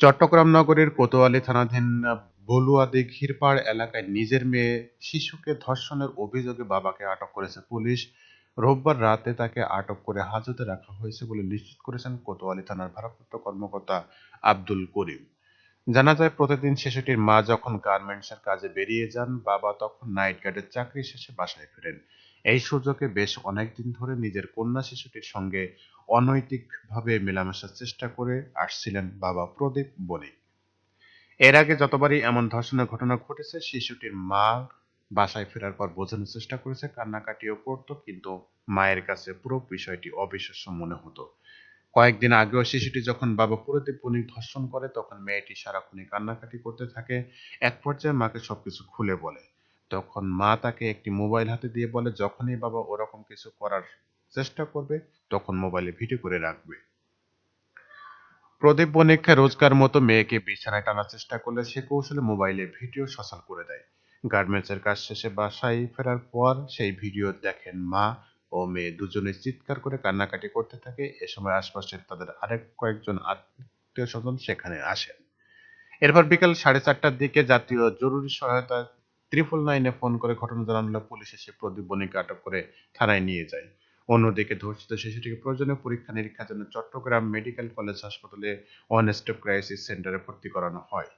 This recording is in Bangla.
চট্টগ্রাম নগরের কোতোয়ালি থানাধীন বলুয়া দিঘির পাড় এলাকায় নিজের মেয়ে শিশুকে ধর্ষণের অভিযোগে বাবাকে আটক করেছে পুলিশ। রোববার রাতে তাকে আটক করে হাজতে রাখা হয়েছে বলে নিশ্চিত করেছেন কোতোয়ালি থানার ভারপ্রাপ্ত কর্মকর্তা আব্দুল করিম। জানা যায়, প্রতিদিন শিশুটির মা যখন গার্মেন্টসের কাজে বেরিয়ে যান, বাবা তখন নাইট গার্ডের চাকরি শেষে বাসায় ফেরেন। এই সুযোগে বেশ অনেকদিন ধরে নিজের কন্যা শিশুটির সঙ্গে অনৈতিকভাবে মেলামেশার চেষ্টা করে আসছিলেন বাবা প্রদীপ বণিক। এর আগে যতবারই এমন ধর্ষণের ঘটনা ঘটেছে, শিশুটির মা বাসায় ফেরার পর বোঝানোর চেষ্টা করেছে, কান্নাকাটিও করতো, কিন্তু মায়ের কাছে পুরো বিষয়টি অবিশ্বাস্য মনে হতো। কয়েকদিন আগেও শিশুটি যখন বাবা প্রদীপ বণিক ধর্ষণ করে, তখন মেয়েটি সারাক্ষণই কান্নাকাটি করতে থাকে, এক পর্যায়ে মাকে সবকিছু খুলে বলে। তখন মা তাকে একটি মোবাইল হাতে দিয়ে বলে, যখনই বাবা ওরকম কিছু করার চেষ্টা করবে, তখন মোবাইলে ভিডিও করে রাখবে। প্রদীপ বণিককে রোজকার মতো মেয়েকে বিছানায় টানার চেষ্টা করলে সে কৌশলে মোবাইলে ভিডিও সোশ্যাল করে দেয়। গার্মেন্টসের কাজ শেষে বাসায় ফেরার পর সেই ভিডিও দেখেন মা ও মেয়ে দুজনে চিৎকার করে কান্নাকাটি করতে থাকে। এ সময় আশপাশের তাদের আরেক কয়েকজন আত্মীয় স্বজন সেখানে আসেন। এরপর বিকাল সাড়ে চারটার দিকে জাতীয় জরুরি সহায়তা ত্রিপল নাইনে ফোন করে ঘটনা জানালে, পুলিশ এসে প্রদীপ বণিকে আটক করে থানায় নিয়ে যায়। অন্যদিকে ধর্ষিত শিশুটিকে প্রয়োজনীয় পরীক্ষা নিরীক্ষার জন্য চট্টগ্রাম মেডিকেল কলেজ হাসপাতালে ওয়ান স্টপ ক্রাইসিস সেন্টারে ভর্তি করানো হয়।